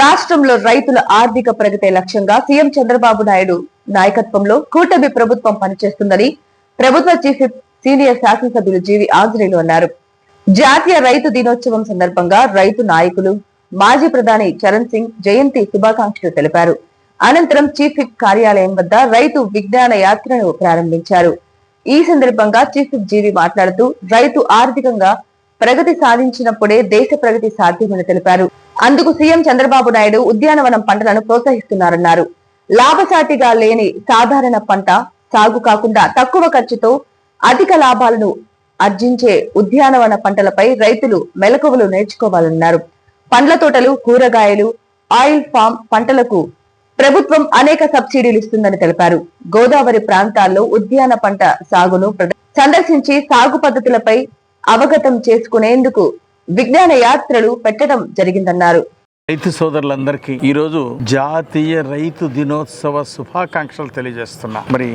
రాష్ట్రంలో రైతుల ఆర్థిక ప్రగతి లక్ష్యంగా సీఎం చంద్రబాబు నాయుడు నాయకత్వంలో కూటమి ప్రభుత్వం పనిచేస్తుందని ప్రభుత్వ చీఫ్ సీనియర్ శాసనసభ్యులు జీవి ఆంజనేయులు అన్నారు. జాతీయ రైతు దినోత్సవం సందర్భంగా రైతు నాయకులు మాజీ ప్రధాని చరణ్ సింగ్ జయంతి శుభాకాంక్షలు తెలిపారు. అనంతరం చీఫ్ విప్ కార్యాలయం వద్ద రైతు విజ్ఞాన యాత్రను ప్రారంభించారు. ఈ సందర్భంగా చీఫ్ విప్ జీవి మాట్లాడుతూ రైతు ఆర్థికంగా ప్రగతి సాధించినప్పుడే దేశ ప్రగతి సాధ్యమని తెలిపారు. అందుకు సీఎం చంద్రబాబు నాయుడు ఉద్యానవనం పంటలను ప్రోత్సహిస్తున్నారన్నారు. లాభసాటిగా లేని సాధారణ పంట సాగు కాకుండా తక్కువ ఖర్చుతో అధిక లాభాలను అర్జించే ఉద్యానవన పంటలపై రైతులు మెలకువలు నేర్చుకోవాలన్నారు. పండ్ల తోటలు కూరగాయలు ఆయిల్ ఫామ్ పంటలకు ప్రభుత్వం అనేక సబ్సిడీలు ఇస్తుందని తెలిపారు. గోదావరి ప్రాంతాల్లో ఉద్యాన పంట సాగును సందర్శించి సాగు పద్ధతులపై అవగతం చేసుకునేందుకు విజ్ఞాన యాత్రలు పెట్టడం జరిగిందన్నారు. రైతు సోదరులందరికీ ఈరోజు జాతీయ రైతు దినోత్సవ శుభాకాంక్షలు తెలియజేస్తున్నా. మరి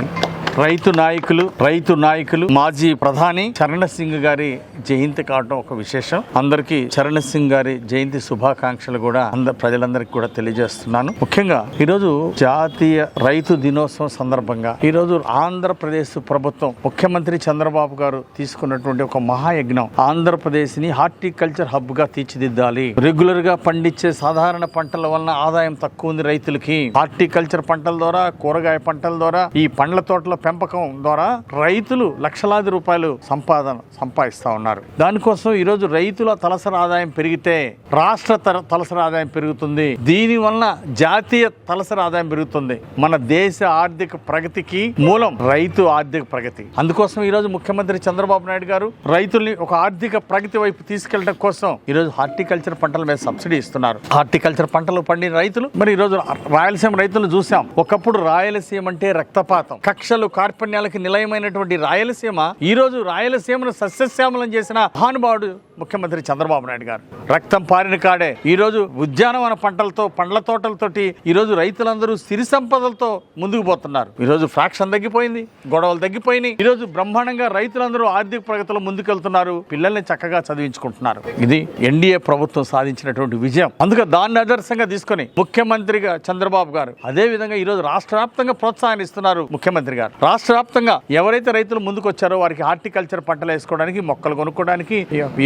రైతు నాయకులు రైతు నాయకులు మాజీ ప్రధాని చరణ్ సింగ్ గారి జయంతి కావడం ఒక విశేషం. అందరికీ చరణ్ సింగ్ గారి జయంతి శుభాకాంక్షలు కూడా అందరు ప్రజలందరికీ కూడా తెలియజేస్తున్నాను. ముఖ్యంగా ఈరోజు జాతీయ రైతు దినోత్సవం సందర్భంగా ఈరోజు ఆంధ్రప్రదేశ్ ప్రభుత్వం ముఖ్యమంత్రి చంద్రబాబు గారు తీసుకున్నటువంటి ఒక మహాయజ్ఞం. ఆంధ్రప్రదేశ్ని హార్టికల్చర్ హబ్గా తీర్చిదిద్దాలి. రెగ్యులర్గా పండించే సాధారణ పంటల వలన ఆదాయం తక్కువ ఉంది రైతులకి. హార్టికల్చర్ పంటల ద్వారా కూరగాయ పంటల ద్వారా ఈ పండ్ల తోటల పెంపకం ద్వారా రైతులు లక్షలాది రూపాయలు సంపాదన సంపాదిస్తా ఉన్నారు. దానికోసం ఈరోజు రైతుల తలసరి ఆదాయం పెరిగితే రాష్ట్ర తర- తలసరి ఆదాయం పెరుగుతుంది. దీని వలన జాతీయ తలసరి ఆదాయం పెరుగుతుంది. మన దేశ ఆర్థిక ప్రగతికి మూలం రైతు ఆర్థిక ప్రగతి. అందుకోసం ఈరోజు ముఖ్యమంత్రి చంద్రబాబు నాయుడు గారు రైతుల్ని ఒక ఆర్థిక ప్రగతి వైపు తీసుకెళ్ళడం కోసం ఈరోజు హార్టికల్చర్ పంటల మీద సబ్సిడీ ఇస్తున్నారు. హార్టికల్చర్ పంటలు పండిన రైతులు మరి ఈరోజు రాయలసీమ రైతులు చూసాం. ఒకప్పుడు రాయలసీమ అంటే రక్తపాతం. కక్షలు కార్పణ్యాలకు నిలయమైనటువంటి రాయలసీమ ఈ రోజు రాయలసీమను సస్యశ్యామలం చేసిన మహానుభావుడు ముఖ్యమంత్రి చంద్రబాబు నాయుడు గారు. రక్తం పారిన కాడే ఈరోజు ఉద్యానవన పంటలతో పండ్ల తోటలతోటి ఈరోజు రైతులందరూ సిరి సంపదలతో ముందుకు పోతున్నారు. ఈరోజు ఫ్రాక్షన్ తగ్గిపోయింది గొడవలు తగ్గిపోయినాయి. ఈ రోజు బ్రహ్మాండంగా రైతులందరూ ఆర్థిక ప్రగతిలో ముందుకెళ్తున్నారు. పిల్లల్ని చక్కగా చదివించుకుంటున్నారు. ఇది ఎన్డీఏ ప్రభుత్వం సాధించినటువంటి విజయం. అందుకే దాన్ని ఆదర్శంగా తీసుకొని ముఖ్యమంత్రిగా చంద్రబాబు గారు అదే విధంగా ఈరోజు రాష్ట్ర వ్యాప్తంగా ప్రోత్సాహం ఇస్తున్నారు ముఖ్యమంత్రి గారు. రాష్ట్ర వ్యాప్తంగా ఎవరైతే రైతులు ముందుకు వచ్చారో వారికి హార్టికల్చర్ పంటలు వేసుకోవడానికి మొక్కలు కొనుక్కోవడానికి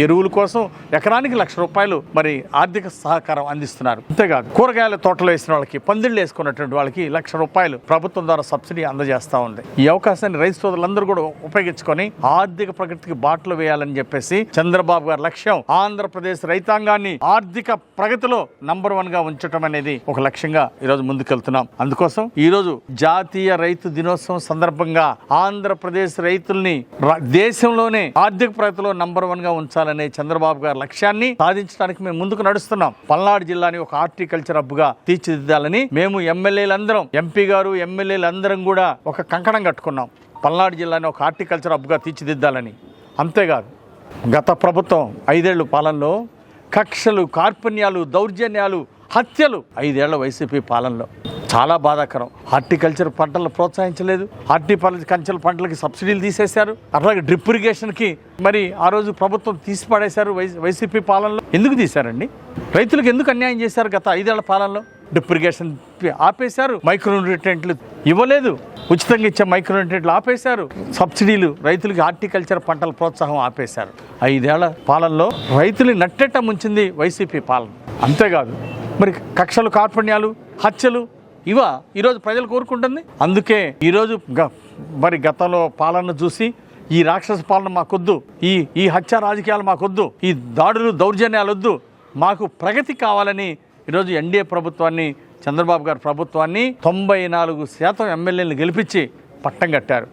ఎరువు కోసం ఎకరానికి లక్ష రూపాయలు మరి ఆర్థిక సహకారం అందిస్తున్నారు. అంతేకాదు కూరగాయల తోటలు వేసిన వాళ్ళకి పందిళ్ళు వేసుకున్నటువంటి వాళ్ళకి లక్ష రూపాయలు ప్రభుత్వం ద్వారా సబ్సిడీ అందజేస్తా ఉంది. ఈ అవకాశాన్ని రైతు సోదరులందరూ కూడా ఉపయోగించుకొని ఆర్థిక ప్రగతికి బాటలు వేయాలని చెప్పేసి చంద్రబాబు గారి లక్ష్యం ఆంధ్రప్రదేశ్ రైతాంగాన్ని ఆర్థిక ప్రగతిలో నంబర్ వన్గా ఉంచడం అనేది ఒక లక్ష్యంగా ఈ రోజు ముందుకెళ్తున్నాం. అందుకోసం ఈ రోజు జాతీయ రైతు దినోత్సవం సందర్భంగా ఆంధ్రప్రదేశ్ రైతుల్ని దేశంలోనే ఆర్థిక ప్రగతిలో నంబర్ వన్గా ఉంచాలనే చంద్రబాబు గారి లక్ష్యాన్ని సాధించడానికి మేము ముందుకు నడుస్తున్నాం. పల్నాడు జిల్లాని ఒక హార్టికల్చర్ హబ్గా తీర్చిదిద్దాలని మేము ఎమ్మెల్యేలందరం ఎంపీ గారు ఎమ్మెల్యేలందరం కూడా ఒక కంకణం కట్టుకున్నాం. పల్నాడు జిల్లాని ఒక హార్టికల్చర్ హబ్గా తీర్చిదిద్దాలని. అంతేకాదు గత ప్రభుత్వం ఐదేళ్ళ పాలనలో కక్షలు కార్పణ్యాలు దౌర్జన్యాలు హత్యలు ఐదేళ్ళ వైసీపీ పాలనలో. చాలా బాధాకరం. హార్టికల్చర్ పంటలు ప్రోత్సహించలేదు. హార్టికల్చర్ పంటలకి సబ్సిడీలు తీసేశారు. అట్లాగే డ్రిప్ ఇరిగేషన్కి మరి ఆ రోజు ప్రభుత్వం తీసి పడేశారు వై వైసీపీ పాలనలో. ఎందుకు తీశారండి? రైతులకు ఎందుకు అన్యాయం చేశారు గత ఐదేళ్ళ పాలనలో? డ్రిప్ ఇరిగేషన్ ఆపేశారు. మైక్రో న్యూట్రియంట్లు ఇవ్వలేదు. ఉచితంగా ఇచ్చే మైక్రో న్యూట్రియంట్లు ఆపేశారు. సబ్సిడీలు రైతులకి హార్టికల్చర్ పంటల ప్రోత్సాహం ఆపేశారు. ఐదేళ్ళ పాలనలో రైతులు నట్టెట్ట ముంచింది వైసీపీ పాలన. అంతేకాదు మరి కక్షలు కార్పణ్యాలు హత్యలు ఇవా ఈరోజు ప్రజలు కోరుకుంటుంది. అందుకే ఈరోజు గ మరి గతంలో పాలన చూసి ఈ రాక్షస పాలన మాకొద్దు ఈ ఈ హత్య రాజకీయాలు మాకొద్దు ఈ దాడులు దౌర్జన్యాలు వద్దు మాకు ప్రగతి కావాలని ఈరోజు ఎన్డీఏ ప్రభుత్వాన్ని చంద్రబాబు గారి ప్రభుత్వాన్ని తొంభై నాలుగు శాతం ఎమ్మెల్యేలను గెలిపించి పట్టం కట్టారు.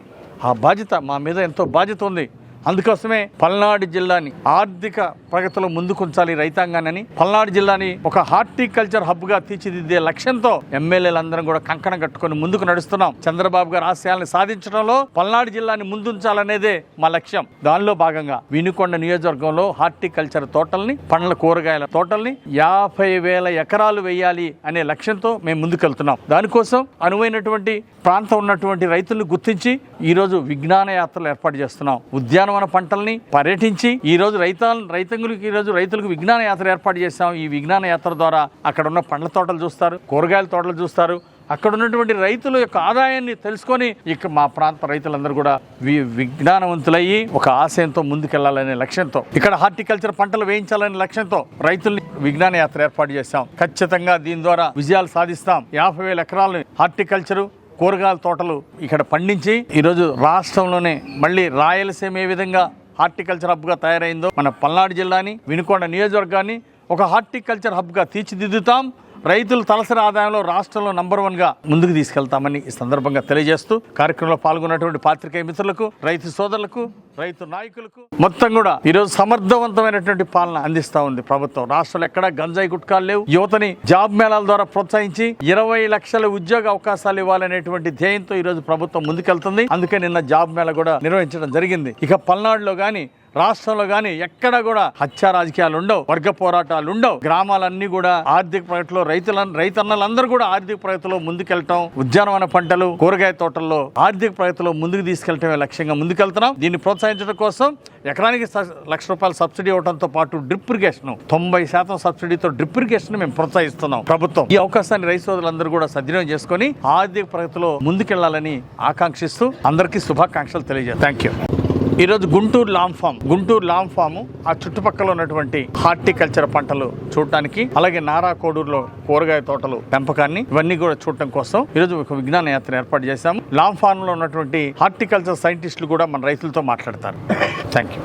ఆ బాధ్యత మా మీద ఎంతో బాధ్యత ఉంది. అందుకోసమే పల్నాడు జిల్లాని ఆర్థిక ప్రగతిలో ముందుకుంచాలి రైతాంగాన్ని. పల్నాడు జిల్లాని ఒక హార్టికల్చర్ హబ్గా తీర్చిదిద్దే లక్ష్యంతో ఎమ్మెల్యేలందరం కూడా కంకణం కట్టుకొని ముందుకు నడుస్తున్నాం. చంద్రబాబు గారి ఆశయాలను సాధించడంలో పల్నాడు జిల్లాని ముందుంచాలనేదే మా లక్ష్యం. దానిలో భాగంగా వినుకొండ నియోజకవర్గంలో హార్టికల్చర్ తోటల్ని పండ్ల కూరగాయల తోటల్ని యాభై వేల ఎకరాలు వేయాలి అనే లక్ష్యంతో మేము ముందుకెళ్తున్నాం. దానికోసం అనువైనటువంటి ప్రాంతం ఉన్నటువంటి రైతులను గుర్తించి ఈరోజు విజ్ఞాన యాత్రలు ఏర్పాటు చేస్తున్నాం. ఉద్యానవన పంటల్ని పర్యటించి ఈరోజు రోజు రైత రైతంగులకి ఈరోజు రైతులకు విజ్ఞాన యాత్ర ఏర్పాటు చేస్తాం ఈ విజ్ఞాన యాత్ర ద్వారా అక్కడ ఉన్న పండ్ల తోటలు చూస్తారు కూరగాయల తోటలు చూస్తారు. అక్కడ ఉన్నటువంటి రైతుల యొక్క ఆదాయాన్ని తెలుసుకొని ఇక మా ప్రాంత రైతులందరూ కూడా వి- విజ్ఞానవంతులయ్యి ఒక ఆశయంతో ముందుకెళ్ళాలనే లక్ష్యంతో ఇక్కడ హార్టికల్చర్ పంటలు వేయించాలనే లక్ష్యంతో రైతుల్ని విజ్ఞాన యాత్ర ఏర్పాటు చేశాం. ఖచ్చితంగా దీని ద్వారా విజయాలు సాధిస్తాం. యాభై వేల ఎకరాలను హార్టికల్చరు కూరగాయల తోటలు ఇక్కడ పండించి ఈరోజు రాష్ట్రంలోనే మళ్ళీ రాయలసీమ ఏ విధంగా హార్టికల్చర్ హబ్గా తయారైందో మన పల్నాడు జిల్లాని వినుకొండ నియోజకవర్గాన్ని ఒక హార్టికల్చర్ హబ్గా తీర్చిదిద్దుతాం. రైతుల తలసరి ఆదాయంలో రాష్ట్రంలో నంబర్ వన్గా ముందుకు తీసుకెళ్తామని ఈ సందర్భంగా తెలియజేస్తూ కార్యక్రమంలో పాల్గొన్నటువంటి పాత్రికేయ మిత్రులకు రైతు సోదరులకు రైతు నాయకులకు మొత్తం కూడా ఈరోజు సమర్థవంతమైనటువంటి పాలన అందిస్తా ఉంది ప్రభుత్వం. రాష్ట్రంలో ఎక్కడ గంజాయి గుట్కాలు లేవు. యువతని జాబ్ మేళాల ద్వారా ప్రోత్సహించి ఇరవై లక్షల ఉద్యోగ అవకాశాలు ఇవ్వాలనేటువంటి ధ్యేయంతో ఈరోజు ప్రభుత్వం ముందుకెళ్తుంది. అందుకే నిన్న జాబ్ మేళా కూడా నిర్వహించడం జరిగింది. ఇక పల్నాడులో గాని రాష్ట్రంలో కానీ ఎక్కడ కూడా హత్య రాజకీయాలు ఉండవు వర్గ పోరాటాలు ఉండవు. గ్రామాలన్నీ కూడా ఆర్థిక ప్రగతిలో రైతుల రైతన్నలందరూ కూడా ఆర్థిక ప్రగతిలో ముందుకెళ్ళటం ఉద్యానవన పంటలు కూరగాయ తోటల్లో ఆర్థిక ప్రగతిలో ముందుకు తీసుకెళ్ళటమే లక్ష్యంగా ముందుకెళ్తున్నాం. దీన్ని ప్రోత్సహించడం కోసం ఎకరానికి స- లక్ష రూపాయల సబ్సిడీ ఇవ్వడంతో పాటు డ్రిప్ ఇరిగేషన్ తొంభై శాతం సబ్సిడీతో డ్రిప్ ఇరిగేషన్ మేము ప్రోత్సహిస్తున్నాం ప్రభుత్వం. ఈ అవకాశాన్ని రైతు సోదరులందరూ కూడా సద్వినియోగం చేసుకొని ఆర్థిక ప్రగతిలో ముందుకెళ్ళాలని ఆకాంక్షిస్తూ అందరికీ శుభాకాంక్షలు తెలియజేస్తాం. థ్యాంక్ యూ ఈరోజు Guntur long farm Guntur long farm ఆ చుట్టుపక్కల ఉన్నటువంటి హార్టికల్చర్ పంటలు చూడటానికి అలాగే నారా కోడూరులో కూరగాయ తోటలు పెంపకాన్ని ఇవన్నీ కూడా చూడటం కోసం ఈరోజు ఒక విజ్ఞాన యాత్ర ఏర్పాటు చేశాము. లాంగ్ ఫామ్లో ఉన్నటువంటి హార్టికల్చర్ సైంటిస్టులు కూడా మన రైతులతో మాట్లాడతారు. Thank you